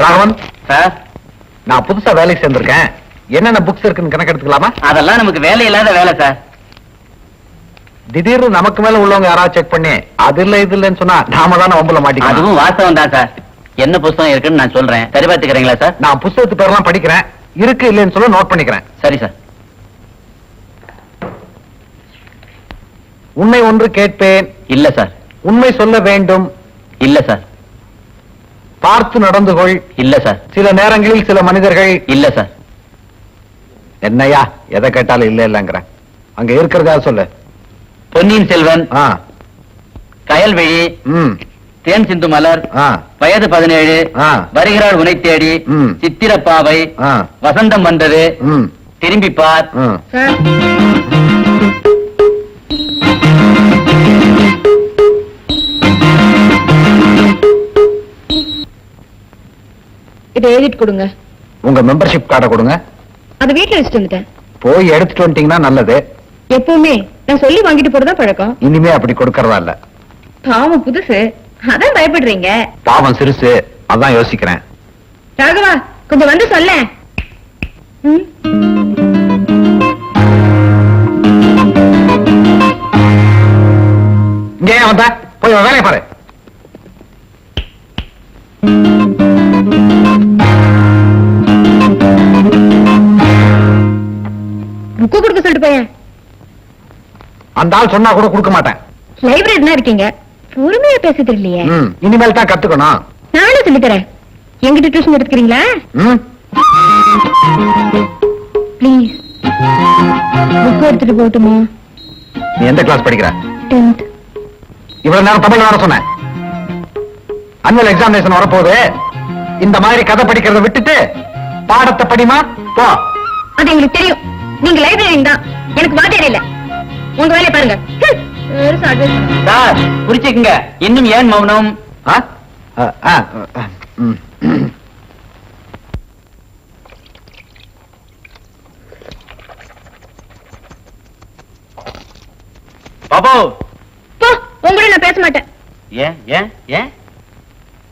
Raghavan sir நான் புதுசா வேலைக்கு சேர்ந்திருக்கேன். என்னென்ன புக்ஸ் இருக்குன்னு கணக்கு எடுத்துக்கலாமா அதெல்லாம் நமக்கு வேலை இல்லாத வேலை சார். திடீர்னு நமக்கு மேல உள்ளவங்க யாராவது செக் பண்ணி அது இல்ல இது இல்லைன்னு சொன்னா நாம தானே வம்புல மாட்டிக்கலாம். அதுவும் வாஸ்தவம் தான் சார். என்ன புஸ்தகம் இருக்குன்னு நான் சொல்றேன். சரி பார்த்துக்கிறீங்களா சார்? நான் புஸ்தகத்து பேரெல்லாம் படிக்கிறேன். இருக்கு இல்லைன்னு சொல்ல நோட் பண்ணிக்கிறேன். சரி சார். உண்மை ஒன்று கேட்பேன். இல்ல சார். உண்மை சொல்ல வேண்டும். இல்ல சார். பார்த்து நடந்து கொள் இல்ல சார். சில நேரங்களில் சில மனிதர்கள் இல்ல சார். என்னையா எதை கேட்டாலும் இல்ல இல்லங்கிற. அங்க இருக்கிறதா சொல்லு. பொன்னியின் செல்வன் ம். தேன் சிந்து மலர் வயது பதினேழு ஆ. வருகிறாள் உனை தேடி. சித்திரப்பாவை வசந்தம் வந்தது ம். இதை எழுதிட்டு கொடுங்க. உங்க மெம்பர்ஷிப் கார்டை கொடுங்க. அது வீட்டுல வச்சுட்டு வந்துட்டேன். போய் எடுத்துட்டு வந்துட்டீங்கன்னா நல்லது. எப்பவுமே நான் சொல்லி வாங்கிட்டு போறதா பழக்கம். இனிமே அப்படி கொடுக்கறதா இல்ல. பாவம் புதுசு. அதான் பயப்படுறீங்க. பாவம் சிறுசு. அதான் யோசிக்கிறேன். ராகவா கொஞ்சம் வந்து சொல்ல இங்கே வந்த? போய் வேலையை பாரு. கொடுக்க சொல்லிட்டு போயேன். அந்த ஆள் சொன்னா கூட கொடுக்க மாட்டேன். லைப்ரரி இருக்கீங்க? பொறுமையா பேச தெரியலையே ம், இனிமேல் தான் கத்துக்கணும். நானும் சொல்லி தரேன் எங்கிட்ட டியூஷன் எடுத்துக்கிறீங்களா? ப்ளீஸ் புக் எடுத்துட்டு போகட்டுமா? நீ எந்த கிளாஸ் படிக்கிற? டென்த் இவ்வளவு நேரம் தமிழ்ல வர சொன்னேன். அனுவல் எக்ஸாமினேஷன் வரப்போகுது. இந்த மாதிரி கதை படிக்கிறத விட்டுட்டு பாடத்தை படிமா? போ. அது எங்களுக்கு தெரியும். நீங்க லைப்ரரியன் தான் எனக்கு வாத்தியார் இல்ல உங்க வேலையை பாருங்க. சார் குறிச்சுக்குங்க இன்னும் ஏன் மௌனம். பாபு! உங்களோட நான் பேச மாட்டேன். ஏன் ஏன் ஏன்?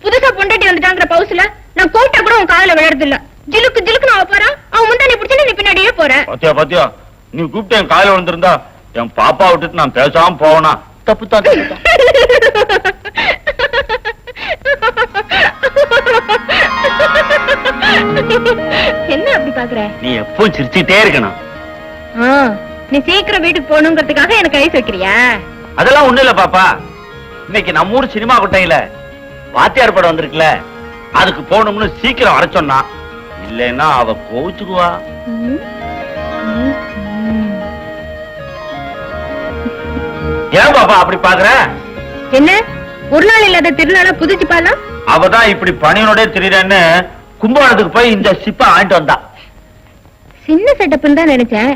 புதுசா பொண்டாட்டி வந்துட்டாங்கிற பவுஸ்ல நான் கூப்பிட்டா கூட உன் காதுல விழறது இல்ல ஜிலுக்கு ஜிலுக்கு நான் போறேன் அவன் முந்தானி பிடிச்சு நீ பின்னாடியே போற. பாத்தியா பாத்தியா? நீ கூப்பிட்டு என் காலையில வந்திருந்தா என் பாப்பா விட்டுட்டு நான் பேசாம போவனா? தப்பு தான் தப்பு. தான். என்ன அப்படி பாக்குற? நீ எப்பவும் சிரிச்சுட்டே இருக்கணும். ஆ, நீ சீக்கிரம் வீட்டுக்கு போகணுங்கிறதுக்காக எனக்கு ஐஸ் வைக்கிறியா? அதெல்லாம் ஒண்ணு இல்ல பாப்பா. இன்னைக்கு நம்ம ஊர் சினிமா கொட்டையில வாத்தியார் படம் வந்திருக்குல. அதுக்கு போகணும்னு சீக்கிரம் வர சொன்னா இல்லைன்னா அவ கோவிச்சுக்குவா. ஏன் பாப்பா அப்படி பாக்குற? என்ன? ஒரு நாள் இல்லாத திருநாளா புதுச்சு பாலாம் அவதான் இப்படி பணியனோட திரியறேன்னு கும்பகோணத்துக்கு போய் இந்த சிப்பை வாங்கிட்டு வந்தா. சின்ன செட்டப்னு தான் நினைச்சேன்.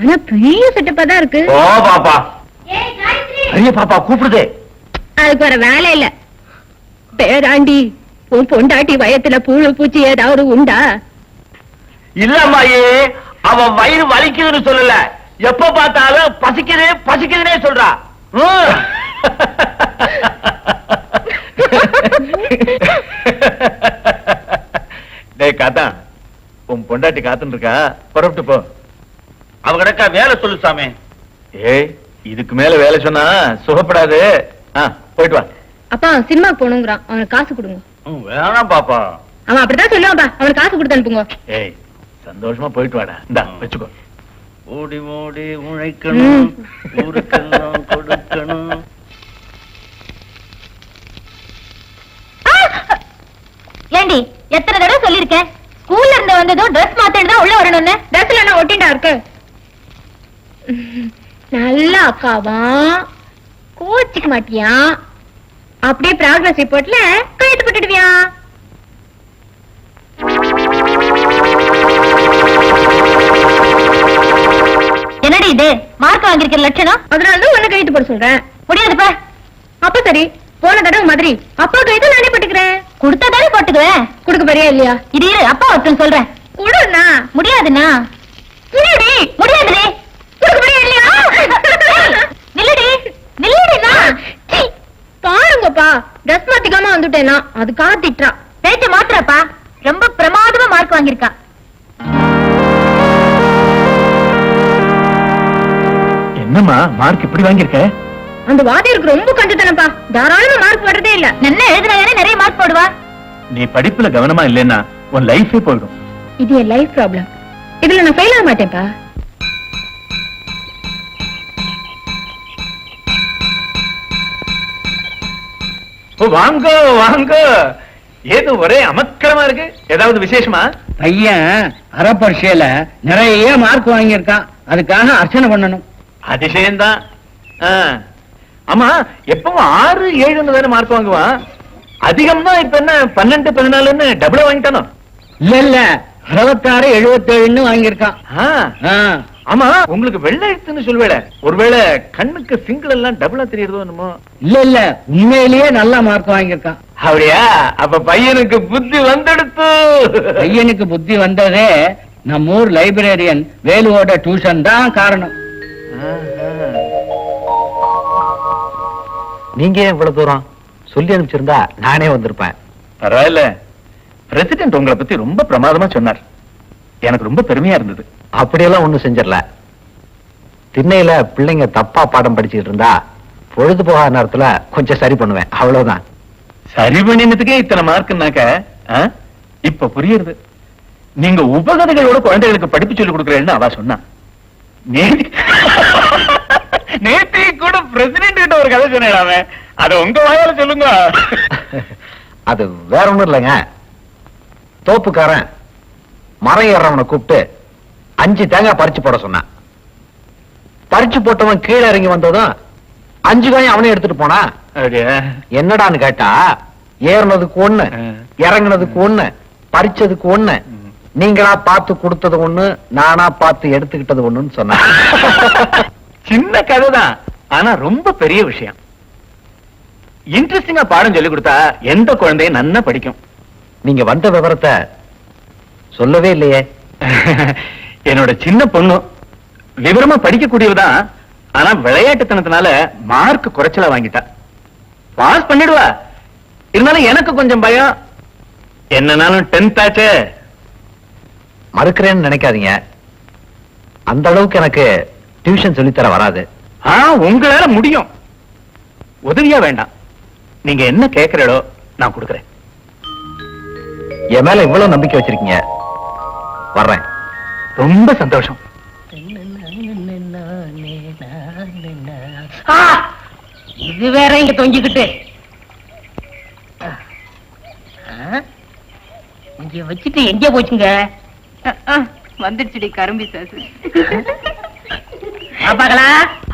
ஆனா பெரிய செட்டப்பா தான் இருக்கு. ஓ பாப்பா. பெரிய பாப்பா கூப்பிடுதே. அதுக்கு வேற வேலை இல்ல. பேராண்டி உன் பொண்டாட்டி வயத்துல புழு பூச்சி ஏதாவது உண்டா? இல்லம்மாயே அவ வயிறு வலிக்குதுன்னு சொல்லல. எப்ப பார்த்தாலும் பசிக்குது பசிக்குதுன்னே சொல்றா. ம். டேய் காத்தா உன் பொண்டாட்டி காத்துன்னு இருக்கா புறப்பட்டு போ. அவ கிடக்கா வேலை சொல்லு சாமி. ஏய் இதுக்கு மேல வேலை சொன்னா சுகப்படாது. போயிட்டு வா. அப்பா சினிமாக்கு போகணுங்கிறான். அவனுக்கு காசு கொடுங்க. வேணாம் பாப்பா. அவன் அப்படித்தான் சொல்லுவான்பா. அவனுக்கு காசு கொடுத்து அனுப்புங்க. ஏய் சந்தோஷமா போயிட்டு வாடா. இந்தா வச்சுக்கோ. ஓடி ஓடி. உழைக்கணும். ஊருக்கெல்லாம் கொடுக்கணும். ஏண்டி எத்தனை தடவை சொல்லிருக்கேன் ஸ்கூல்ல இருந்து வந்ததும் ட்ரெஸ் மாத்திட்டு தான் உள்ள வரணும்னு. ட்ரெஸ்ல என்ன ஒட்டிண்டா இருக்கு? நல்ல அக்காவா? கோச்சிக்க மாட்டியா? அப்படியே ப்ராக்ரஸ் ரிப்போர்ட்ல மார்க் வாங்கியிருக்கிற லட்சணம்? அதனால தான் உன்னை கையெழுத்து போட சொல்றேன். முடியாதுப்பா. அப்ப சரி போன தடவை மாதிரி அப்பா கையெழுத்து நானே போட்டுக்கிறேன்? கொடுத்தா தானே போட்டுக்குவேன். கொடுக்க போறியா இல்லையா? இது இரு அப்பா ஒருத்தன் சொல்றேன். கொடுண்ணா முடியாதுண்ணா. புரியுடி முடியாதுடி. கொடுக்க போறியா இல்லையா? நில்லுடி. நில்லுடிண்ணா. பாருங்கப்பா ட்ரெஸ் மாத்திக்காம வந்துட்டேனா. அது காத்திட்டுறா. பேச்ச மாத்திரப்பா மார்க் வாங்கியிருக்கா. என்னம்மா மார்க் இப்படி வாங்கியிருக்க? அந்த வாத்தியாருக்கு ரொம்ப கஞ்சத்தனப்பா தாராளமா மார்க் வர்றதே இல்ல. நல்லா எழுதுனாதானே நிறைய மார்க் போடுவா? நீ படிப்புல கவனமா இல்லைன்னா உன் லைஃபே போயிடும். இது என் லைஃப் ப்ராப்ளம் இதுல நான் ஃபெயில் ஆக மாட்டேன்ப்பா. ஓ வாங்க வாங்க. ஏது ஒரே அமக்கலமா இருக்கு. ஏதாவது விசேஷமா? பையன் அறப்பரீட்சையில நிறைய மார்க் வாங்கியிருக்கான். அதுக்காக அர்ச்சனை பண்ணணும். அதிசயம்தான். ஆமா எப்பவும் ஆறு ஏழுன்னு தானே மார்க் வாங்குவான் அதிகம்னா இப்ப என்ன பன்னெண்டு பதினாலுன்னு டபுளா வாங்கிட்டானோ? இல்ல இல்ல. அறுபத்தாறு எழுபத்தேழுன்னு வாங்கியிருக்கான். ஆ. ஆ, ஆமா உங்களுக்கு வெள்ளை எழுத்துன்னு சொல்வேல. ஒருவேளை கண்ணுக்கு சிங்கிள் எல்லாம் டபுளா தெரியறதோ என்னமோ? இல்ல இல்ல. உண்மையிலேயே நல்ல மார்க் வாங்கியிருக்கான். அப்படியா? அப்ப பையனுக்கு புத்தி வந்தெடுத்து. பையனுக்கு புத்தி வந்ததே நம்ம ஊர் லைப்ரரியன் வேலுவோட டியூஷன் தான் காரணம். நீங்க ஏன் இவ்வளவு தூரம்? சொல்லி அனுப்பிச்சிருந்தா நானே வந்திருப்பேன். பரவாயில்ல. பிரசிடென்ட் உங்களை பத்தி ரொம்ப பிரமாதமா சொன்னார். எனக்கு ரொம்ப பெருமையா இருந்தது. அப்படியெல்லாம் ஒண்ணும் செஞ்சிடல. திண்ணையில பிள்ளைங்க தப்பா பாடம் படிச்சுட்டு இருந்தா பொழுது போகாத நேரத்துல கொஞ்சம் சரி பண்ணுவேன். அவ்வளவுதான். சரி பண்ணினதுக்கே இத்தனை மார்க்னாக்க ஆ? இப்ப புரியுது நீங்க உபகதைகளோட குழந்தைகளுக்கு படிப்பு சொல்லி கொடுக்கறேன்னு அவ சொன்னா. நேத்தி கூட பிரசிடென்ட் கிட்ட ஒரு கதை சொன்னாமே அத உங்க வாயால சொல்லுங்க. அது வேற ஒண்ணும் இல்லைங்க. தோப்புக்காரன் மரம் ஏறவனை கூப்பிட்டு அஞ்சு தேங்காய் பறிச்சு போட சொன்னான். பறிச்சு போட்டவன் கீழே இறங்கி வந்ததும் அஞ்சு காயும் அவனே எடுத்துட்டு போனா. என்னடான்னு கேட்டா ஏறினதுக்கு ஒண்ணு. இறங்குனதுக்கு ஒண்ணு பறிச்சதுக்கு ஒண்ணு. நீங்களா பார்த்து கொடுத்தது ஒண்ணு நானா பார்த்து எடுத்துக்கிட்டது ஒண்ணுன்னு சொன்னேன் சின்ன கதை தான் ஆனா ரொம்ப பெரிய விஷயம். இன்ட்ரெஸ்டிங்கா பாடம் சொல்லி கொடுத்தா எந்த குழந்தையும் நன்னா படிக்கும். நீங்க வந்த விவரத்தை சொல்லவே இல்லையே. என்னோட சின்ன பொண்ணு விவரமா படிக்கக்கூடியவதான். ஆனா விளையாட்டுத்தனத்தினால மார்க் குறைச்சலா வாங்கிட்டா. பாஸ் பண்ணிடுவா. இருந்தாலும் எனக்கு கொஞ்சம் பயம். என்னனாலும் டென்த் ஆச்சே. மறுக்கிறேன்னு நினைக்காதீங்க. அந்த அளவுக்கு எனக்கு டியூஷன் சொல்லித்தர வராது. ஆ உங்களால முடியும். உதவியா வேண்டாம். நீங்க என்ன கேக்குறீங்களோ நான் கொடுக்கறேன். என் மேல இவ்வளவு நம்பிக்கை வச்சிருக்கீங்க. வர்றேன். ரொம்ப சந்தோஷம். இது வேற இங்க தொங்கிக்கிட்டு. இங்க வச்சுட்டு எங்க போச்சுங்க. வந்துடுச்சுடி கரும்பி சாசு. பாக்கலா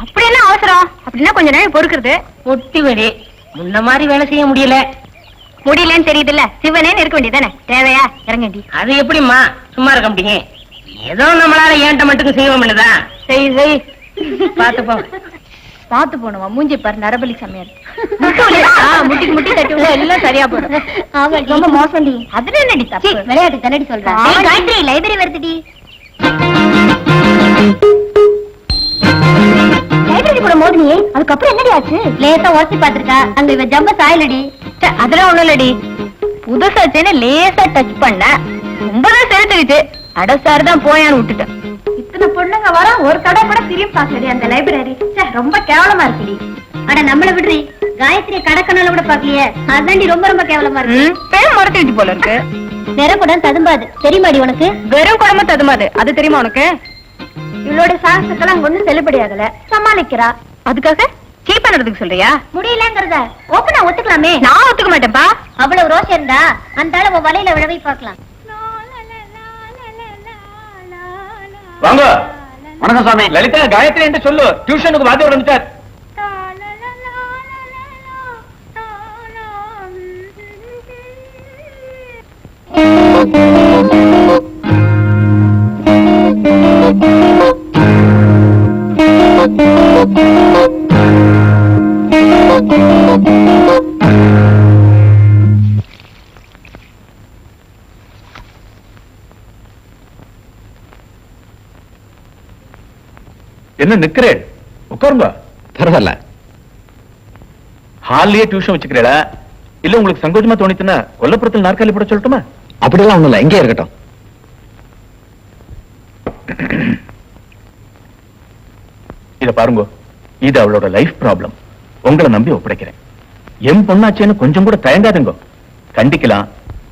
அப்படி என்ன அவசரம்? அப்படின்னா கொஞ்ச நேரம் பொறுக்கிறது. ஒட்டி வெடி முன்ன மாதிரி வேலை செய்ய முடியல. முடியலன்னு தெரியுதுல்ல? சிவனேன்னு இருக்க வேண்டியதானே தேவையா? இறங்கடி அது எப்படிம்மா? சும்மா இருக்க முடியுங்க ஏதோ நம்மளால ஏன்ட்ட மட்டும் செய்ய முடியுதா செய் செய். பாத்து போ. பாத்து போனவா மூஞ்சி பாரு நரபலி சமையல் முட்டிக்கு முட்டி தட்டி விட எல்லாம் சரியா போடும் ஆமா ரொம்ப மோசம்டி. அதுல என்னடி தப்பு? விளையாட்டு தன்னடி சொல்றேன் காயத்ரி லைப்ரரி வருதுடி. லைப்ரரி கூட மோதினியே அதுக்கப்புறம் என்னடி ஆச்சு? லேசா ஓசி பாத்திருக்கா அங்க இவ ஜம்ப சாயலடி. ச்சே, அதெல்லாம் ஒண்ணும் இல்லடி. புதுசாச்சேன்னு லேசா டச் பண்ண. ரொம்பதான் செலுத்துக்கிச்சு அடசாரு தான் போயான்னு விட்டுட்டேன். இத்தனை பொண்ணுங்க வர ஒரு கடை கூட திரும்பி பாக்கலடி அந்த லைப்ரரி ரொம்ப கேவலமா இருக்குடி. அட நம்மள விடுறி. காயத்ரி கடக்கனால கூட பாக்கலையே அதாண்டி ரொம்ப ரொம்ப கேவலமா இருக்கு. பேர் முறைச்சிட்டு போல இருக்கு. நிறக்குடன் ததும்பாது. தெரியுமாடி உனக்கு? வெறும் குடம்பு ததுமாது அது தெரியுமா உனக்கு? இவளோட சாகசத்தெல்லாம் அங்க ஒண்ணும் செல்லுபடி ஆகல. சமாளிக்கிறா. அதுக்காக சீப் பண்ணுறதுக்கு சொல்றியா? முடியலங்கிறத ஓப்பனா ஒத்துக்கலாமே. நான் ஒத்துக்க மாட்டேன்ப்பா. அவ்வளவு ரோஷம் இருந்தா அந்த அளவு வலையில விழவை பார்க்கலாம். வாங்க. வணக்கம் சாமி. லலிதா காயத்ரி என்று சொல்லு. டியூஷனுக்கு வாத்தியம் ஆரம்பிச்சார் என்ன நிக்கிறேன்? உட்காருங்க. பரவாயில்ல. ஹால்லயே டியூஷன் வச்சுக்கிறீங்களா இல்ல உங்களுக்கு சங்கோஜமா தோணிச்சுன்னா கொல்லப்புறத்தில் நாற்காலி போட சொல்லட்டுமா? அப்படிலாம் ஒண்ணும் இல்ல. இங்கே இருக்கட்டும். இதை பாருங்க. இது அவளோட லைஃப் ப்ராப்ளம் உங்களை நம்பி ஒப்படைக்கிறேன். என் பொண்ணாச்சேன்னு கொஞ்சம் கூட தயங்காதுங்க. கண்டிக்கலாம்.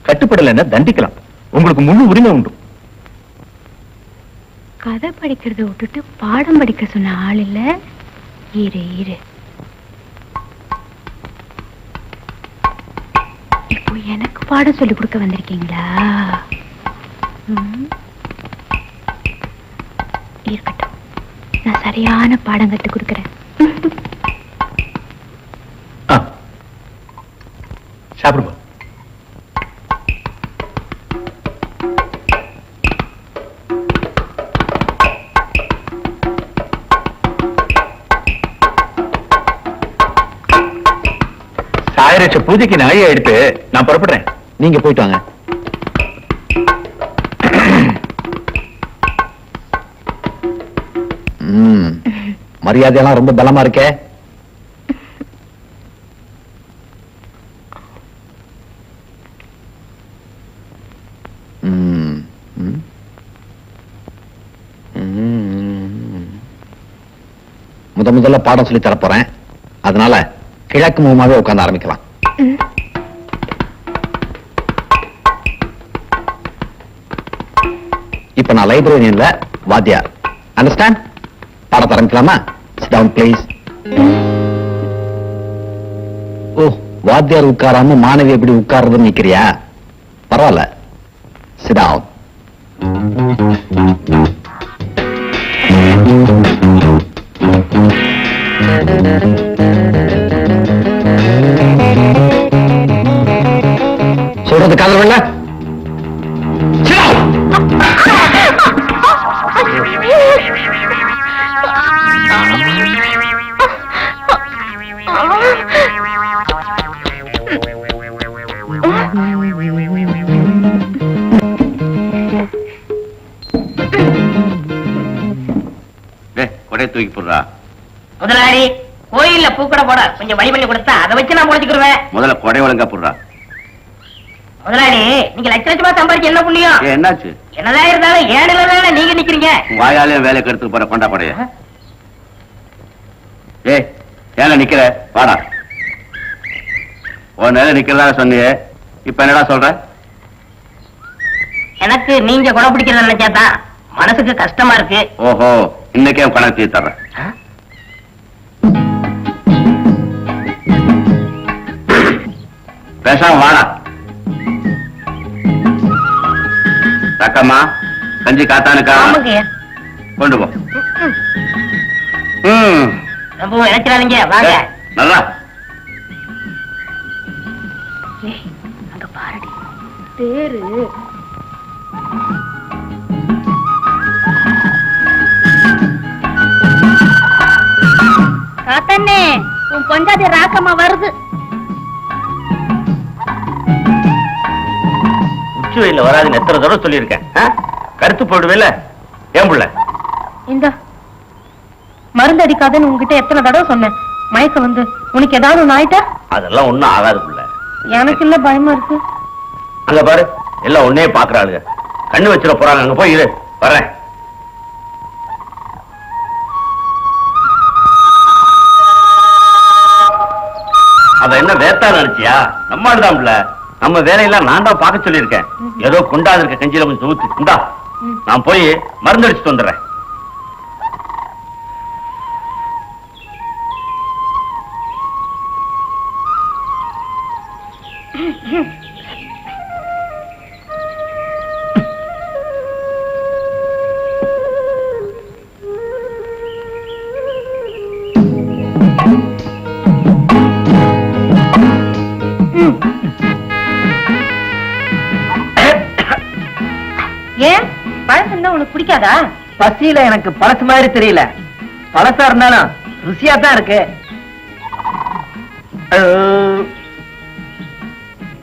கட்டுப்படலைன்னா தண்டிக்கலாம். உங்களுக்கு முழு உரிமை உண்டு. கதை படிக்கிறத விட்டுட்டு பாடம் படிக்க சொன்ன ஆள் இல்ல. இரு இரு. இப்போ எனக்கு பாடம் சொல்லி கொடுக்க வந்திருக்கீங்களா? இருக்கட்டும். இருக்கட்டும் நான் சரியான பாடம் கத்து கொடுக்கறேன். ஆ. சாப்பிடுங்க சாயரட்ச பூஜைக்கு நாயை எடுத்து நான் புறப்படுறேன். நீங்க போயிட்டு வாங்க. மரியாதையெல்லாம் ரொம்ப பலமா இருக்கே? முத முதல்ல பாடம் சொல்லி தரப்போறேன். அதனால கிழக்கு முகமாவே உட்கார்ந்து ஆரம்பிக்கலாம். இப்ப நான் லைப்ரரியன்ல வாத்தியார். அண்டர்ஸ்டாண்ட் பாடத்தை ஆரம்பிக்கலாமா? டவுன் ப்ளீஸ் ஓ வாத்தியார் உட்காராம மாணவி எப்படி உட்கார்றதுன்னு நிக்கிறியா பரவாயில்ல. சிடாவும் சொல்றது காதல் இல்ல கொடை தூக்கி போடுறா. முதலாளி கோயில்ல பூக்கடை போட கொஞ்சம் வழி பண்ணி கொடுத்தா அதை வச்சு நான் முடிச்சுக்கிருவேன். முதல்ல கொடை ஒழுங்கா போடுறா. முதலாளி நீங்க லட்ச லட்சமா சம்பாதிச்சு என்ன புண்ணியம்? என்னாச்சு? என்னதான் இருந்தாலும் ஏழுல தானே நீங்க நிக்கிறீங்க. வாயாலையும் வேலை கெடுத்து போற கொண்டா கொடைய. ஏய் ஏல நிக்கிற வாடா. உன் நேரம் நிக்கிறதா சொன்னியே இப்ப என்னடா சொல்ற? எனக்கு நீங்க குணம் பிடிக்கிறத நினைச்சாதான் மனசுக்கு கஷ்டமா இருக்கு. ஓஹோ. இன்னைக்கே கணக்கு தீர்த்து தர்றேன். பேசாம வாடா. தக்கம்மா கஞ்சி காத்தானுக்கா? கொண்டு போ. ம். ரொம்ப நினைச்சிடாதீங்க வாங்க. ஏய், நல்லா. அங்க பாருடி. தேரு காத்தண்ணே உன் பொஞ்சாதி ராக்கம்மா வருது. உச்சி வெயில வராதுன்னு எத்தனை தடவை சொல்லியிருக்கேன்? கருத்து போயிடுவேல ஏன் புள்ள? இந்த மருந்து அடிக்காதன்னு உங்ககிட்ட எத்தனை தடவை சொன்னேன். மயக்க வந்து உனக்கு ஏதாவது ஒண்ணு ஆயிட்டா? அதெல்லாம் ஒண்ணும் ஆகாது புள்ள. எனக்கு இல்ல பயமா இருக்கு? அங்க பாரு எல்லாம் ஒன்னே பாக்குறாளுங்க கண்ணு வச்சிட போறாங்க. அங்க போய் இரு. வர்றேன் என்ன வேத்தா நினைச்சியா? நம்ம ஆளுதான்ல நம்ம வேலையெல்லாம் நான் தான் பார்க்க சொல்லியிருக்கேன். ஏதோ குண்டாது இருக்க கஞ்சியில கொஞ்சம் ஊத்து குண்டா. நான் போய் மருந்து அடிச்சுட்டு வந்துடுறேன். ஏன்? பழசு இருந்தா உனக்கு பிடிக்காதா? பசியில எனக்கு பழசு மாதிரி தெரியல. பழசா இருந்தாலும் ருசியா தான் இருக்கு.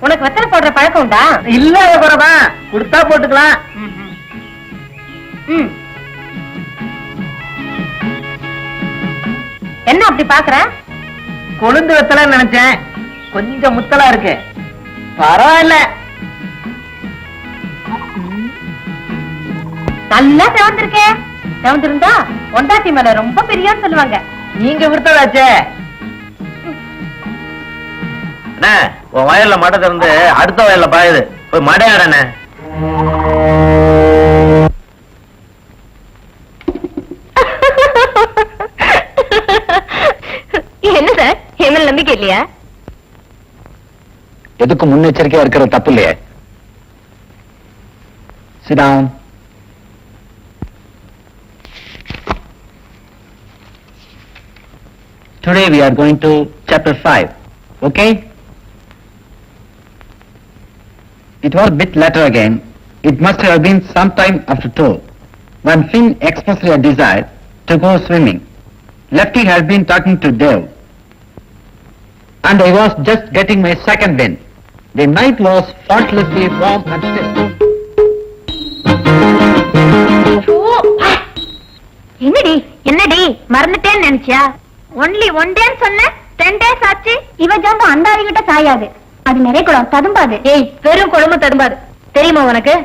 உனக்கு வெத்தலை போடுற பழக்கம் உண்டா? இல்ல குறவா கொடுத்தா போட்டுக்கலாம். என்ன அப்படி பாக்குற? கொழுந்து வெத்தலன்னு நினைச்சேன். கொஞ்சம் முத்தலா இருக்கு. பரவாயில்ல. நல்லா செவந்திருக்கே. செவந்திருந்தா பொண்டாட்டி மேல ரொம்ப பெரியான்னு சொல்லுவாங்க. நீங்க விருத்ததாச்சே அண்ணே உன் வயல்ல மடை திறந்து அடுத்த வயல்ல பாயுது. போய் மடையாடண்ணே. என்ன சார்? என் மேல நம்பிக்கை இல்லையா? எதுக்கு முன்னெச்சரிக்கையா இருக்கிறது தப்பு இல்லையே. Sit Today we are going to chapter 5. Okay? It was bit later again. It must have been some time after two, when Finn expressed a desire to go swimming. Lefty had been talking to Dave, and I was just getting my second wind. The night was faultlessly warm and still. என்னடி என்னடி மறந்துட்டேன்னு நினைச்சியா only one டேன்னு சொன்ன ten days ஆச்சு. இவ ஜாம்பம் அண்டாவி கிட்ட சாயாது. அது நிறைய குளம் ததும்பாது. ஏய் வெறும் குழம்பு ததும்பாது. தெரியுமா உனக்கு?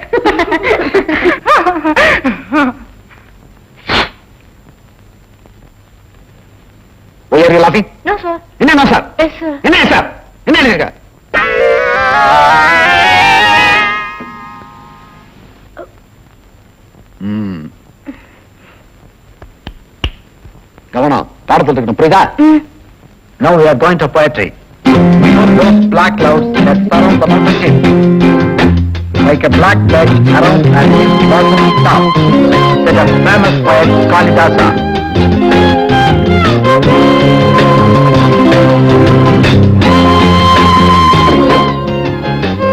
Laughing? நோ சார் என்ன சார் என்ன சார் என்ன கவனம் பாடத்தில் இருக்கணும் புரியுதா Now we are going to poetry. Those black clouds that surround the mountain like a black bed around an bottom top. That a famous poet Kalidasa.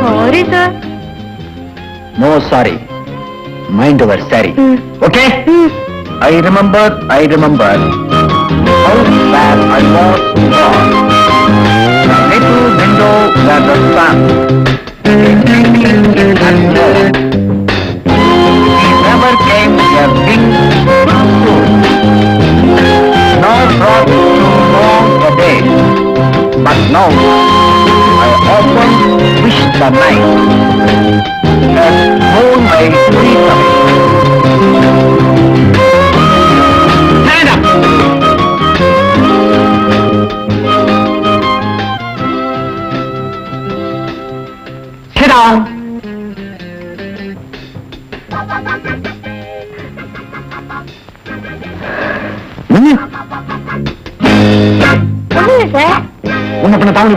Sorry sir No sorry. Mind over sorry. Okay? I remember, I remember Hope that I was gone. The little window where the sun is peeking in and out. He never came a big soon, nor brought too long a day. But now, I often wish the night had known my sweet away.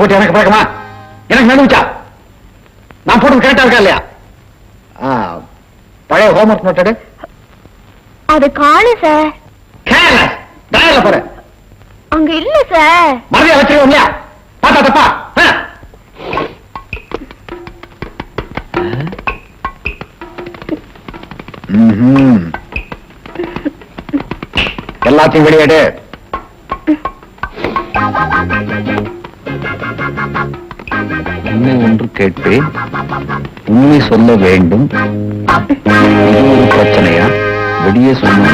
போட்டு எனக்கு பழக்கமா? எனக்கு நடுவுச்சா நான் போட்டது கரெக்டா இருக்கா இல்லையா? பழைய ஹோம்ஒர்க் நோட்டடு அது காணு சார் கேர்லெஸ் டயர்ல போற அங்க இல்ல சார் மறுபடியும் வச்சிருக்கோம் இல்லையா? பார்த்தா தப்பா. எல்லாத்தையும் வெளியேடு உண்மை ஒன்று கேட்பேன்? உண்மை சொல்ல வேண்டும். ஒரு பிரச்சனையா? வெளியே சொன்ன